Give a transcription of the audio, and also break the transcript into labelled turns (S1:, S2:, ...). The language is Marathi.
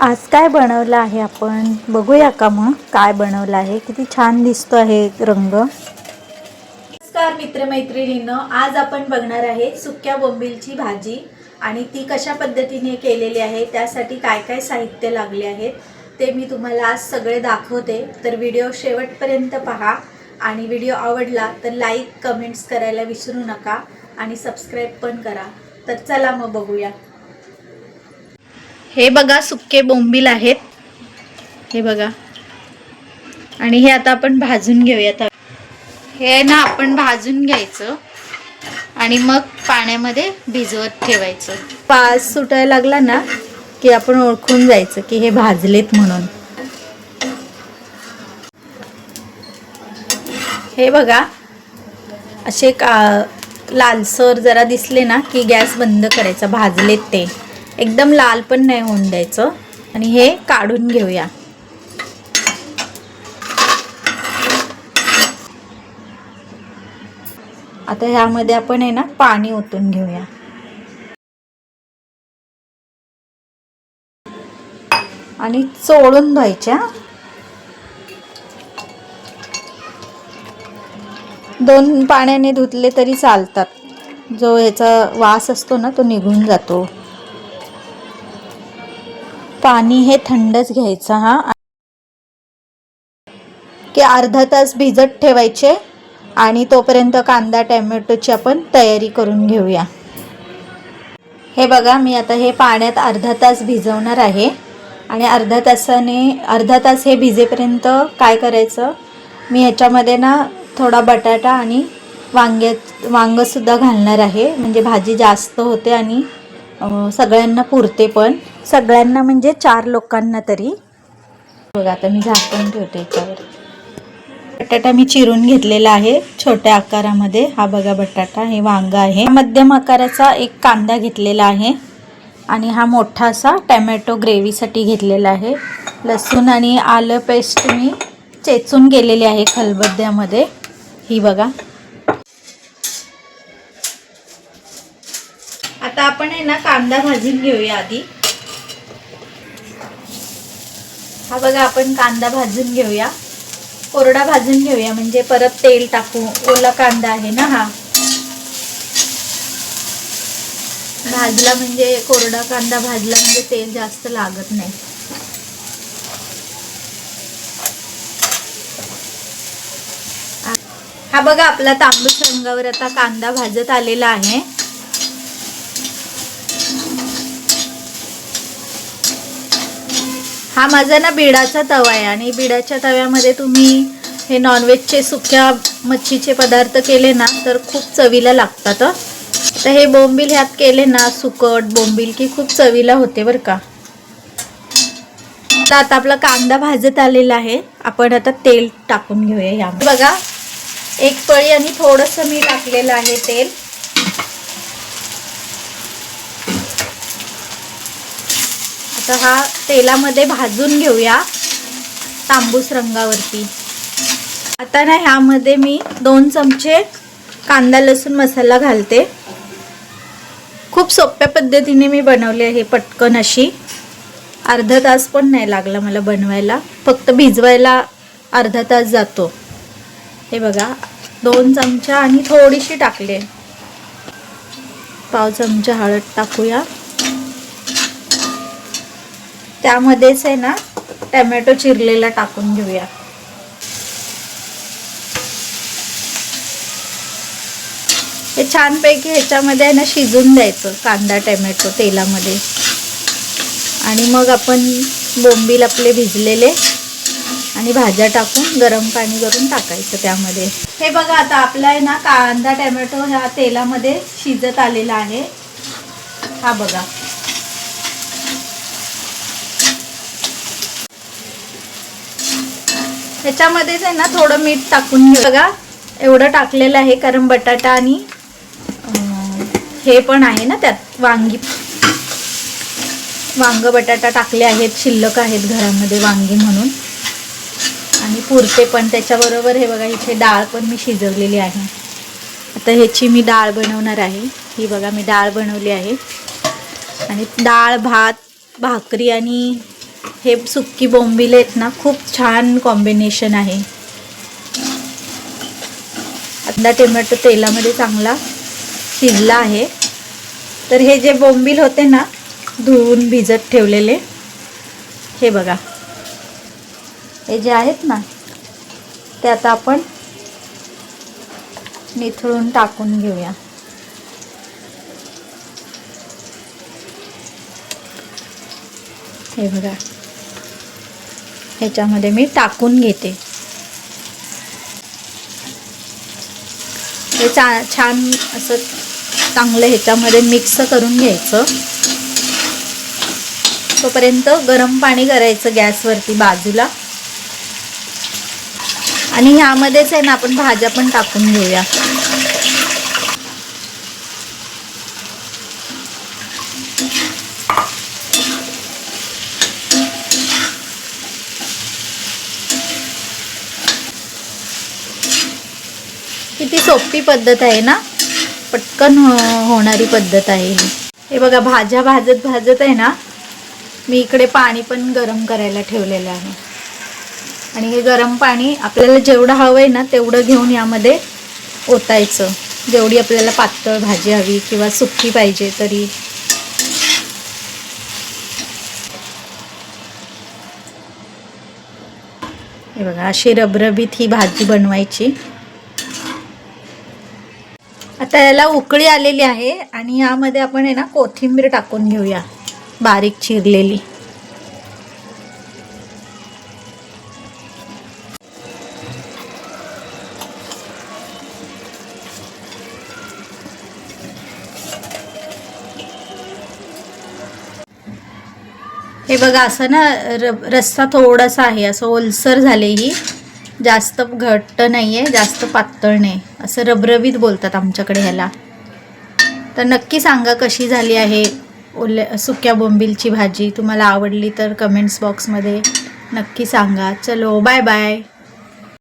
S1: आज काय बनवलं आहे आपण? बघूया का मग काय बनवलं आहे? किती छान दिसतो आहे रंग. नमस्कार मित्रमैत्रिणीनं आज आपण बघणार आहे सुक्या बोंबिलची भाजी आणि ती कशा पद्धतीने केलेली आहे त्यासाठी काय काय साहित्य लागले आहेत ते मी तुम्हाला आज सगळे दाखवते. तर व्हिडिओ शेवटपर्यंत पहा आणि व्हिडिओ आवडला तर लाईक कमेंट्स करायला विसरू नका आणि सबस्क्राईब पण करा. तर चला मग बघूया. हे बघा सुके बोंबील आहेत. हे बघा. आणि हे आता आपण भाजून घेऊयात. हे ना आपण भाजून घ्यायचं. आणि मग पाण्यामध्ये भिजवत ठेवायचं. पास सुटायला लागला ना की आपण ओळखून जायचं की हे भाजलेत म्हणून. हे बघा. असे का लालसर जरा दिसले ना की गॅस बंद करायचा भाजलेत ते. एकदम लाल पण नाही होऊन द्यायचं. आणि हे काढून घेऊया. आता ह्यामध्ये आपण आहे ना पाणी ओतून घेऊया. आणि चोळून धुवायच्या दोन पाण्याने धुतले तरी चालतात. जो याचा वास असतो ना तो निघून जातो. पाणी हे थंडच घ्यायचं हा. की अर्धा तास भिजत ठेवायचे आणि तोपर्यंत कांदा टॅमॅटोची आपण तयारी करून घेऊया. हे बघा मी आता हे पाण्यात अर्धा तास भिजवणार आहे आणि अर्धा तासाने अर्धा तास हे भिजेपर्यंत काय करायचं? मी ह्याच्यामध्ये ना थोडा बटाटा आणि वांग्यात वांगंसुद्धा घालणार आहे. म्हणजे भाजी जास्त होते आणि सगळ्यांना पुरते पण. सगळ्यांना म्हणजे चार लोकांना तरी. बघा आता मी झाकून ठेवते याच्यावर. बटाटा मी चिरून घेतलेला आहे छोट्या आकारामध्ये. हा बघा बटाटा हे वांग आहे. मध्यम आकाराचा एक कांदा घेतलेला आहे आणि हा मोठा असा टॅमॅटो ग्रेव्हीसाठी घेतलेला आहे. लसूण आणि आलं पेस्ट मी चेचून गेलेली आहे खलबत्त्यामध्ये. ही बघा. आता आपण आहे ना कांदा भाजून घेऊया आधी. हा बघा आपण कांदा भाजून घेऊया. कोरडा भाजून घेऊया म्हणजे परत तेल टाकू. ओला कांदा आहे ना हा. भाजला म्हणजे कोरडा कांदा भाजला म्हणजे तेल जास्त लागत नाही. हा बघा आपला तांबूस रंगावर आता कांदा भाजत आलेला आहे. हा माझा ना बिडाचा तवा आहे आणि बिडाच्या तव्यामध्ये तुम्ही हे नॉनव्हेजचे सुक्या मच्छीचे पदार्थ केले ना तर खूप चवीला लागतात तर हे बोंबील ह्यात केले ना सुकट बोंबील की खूप चवीला होते बरं का. तर आता आपला कांदा भाजत आलेला आहे. आपण आता तेल टाकून घेऊया या बघा एक पळी आणि थोडंसं मी टाकलेलं आहे तेल. तर हा तेलामध्ये भाजून घेऊया तांबूस रंगावरती. आता ना ह्यामध्ये मी दोन चमचे कांदा लसूण मसाला घालते. खूप सोप्या पद्धतीने मी बनवली आहे पटकन अशी. अर्धा तास पण नाही लागला मला बनवायला. फक्त भिजवायला अर्धा तास जातो. हे बघा दोन चमचा आणि थोडीशी टाकले पाव चमचा हळद टाकूया. त्यामध्येच आहे ना टॅमॅटो चिरलेला टाकून घेऊया. हे छानपैकी ह्याच्यामध्ये आहे ना शिजून द्यायचं कांदा टॅमॅटो तेलामध्ये. आणि मग आपण बोंबील आपले भिजलेले आणि भाज्या टाकून गरम पाणी करून टाकायचं त्यामध्ये. हे बघा आता आपला आहे ना कांदा टॅमॅटो ह्या तेलामध्ये शिजत आलेला आहे. हा बघा. ह्याच्यामध्येच आहे ना थोडं मीठ टाकून घेऊ. बघा एवढं टाकलेलं आहे कारण बटाटा आणि हे पण आहे ना त्यात वांगी. वांग बटाटा टाकले आहेत शिल्लक आहेत घरामध्ये वांगी म्हणून. आणि पुरते पण त्याच्याबरोबर हे बघा इथे डाळ पण मी शिजवलेली आहे. आता ह्याची मी डाळ बनवणार आहे. ही बघा मी डाळ बनवली आहे. आणि डाळ भात भाकरी आणि हे सुक्की बोंबील आहेत ना खूप छान कॉम्बिनेशन आहे. आता टोमॅटो तेलामध्ये चांगला शिजला आहे. तर हे जे बोंबील होते ना धुवून भिजत ठेवलेले हे बघा. हे जे आहेत ना ते आता आपण निथळून टाकून घेऊया. हे बघा. ह्याच्यामध्ये मी टाकून घेते. हे चा छान असं चांगलं ह्याच्यामध्ये मिक्स करून घ्यायचं. तोपर्यंत गरम पाणी करायचं गॅसवरती बाजूला. आणि ह्यामध्येच आहे ना आपण भाज्या पण टाकून घेऊया. किती सोपी पद्धत आहे ना? पटकन हो, होणारी पद्धत आहे ही. हे बघा भाज्या भाजत भाजत आहे ना मी इकडे पाणी पण गरम करायला ठेवलेलं आहे. आणि हे गरम पाणी आपल्याला जेवढं हवं आहे ना तेवढं घेऊन यामध्ये ओतायचं. जेवढी आपल्याला पातळ भाजी हवी किंवा सुकी पाहिजे तरी. हे बघा अशी रबरबीत ही भाजी बनवायची. आता याला उकळी आलेली आहे आणि यामध्ये आपण आहे ना कोथिंबीर टाकून घेऊया बारीक चिरलेली. हे बघा असं ना र रस्सा थोडासा आहे असं ओलसर झाले ही जास्त घट्ट नाही आहे जास्त पातळ नाही. असं रबरबीत बोलतात आमच्याकडे ह्याला. तर नक्की सांगा कशी झाली आहे ओल्या सुक्या बोंबीलची भाजी. तुम्हाला आवडली तर कमेंट्स बॉक्समध्ये नक्की सांगा. चलो बाय बाय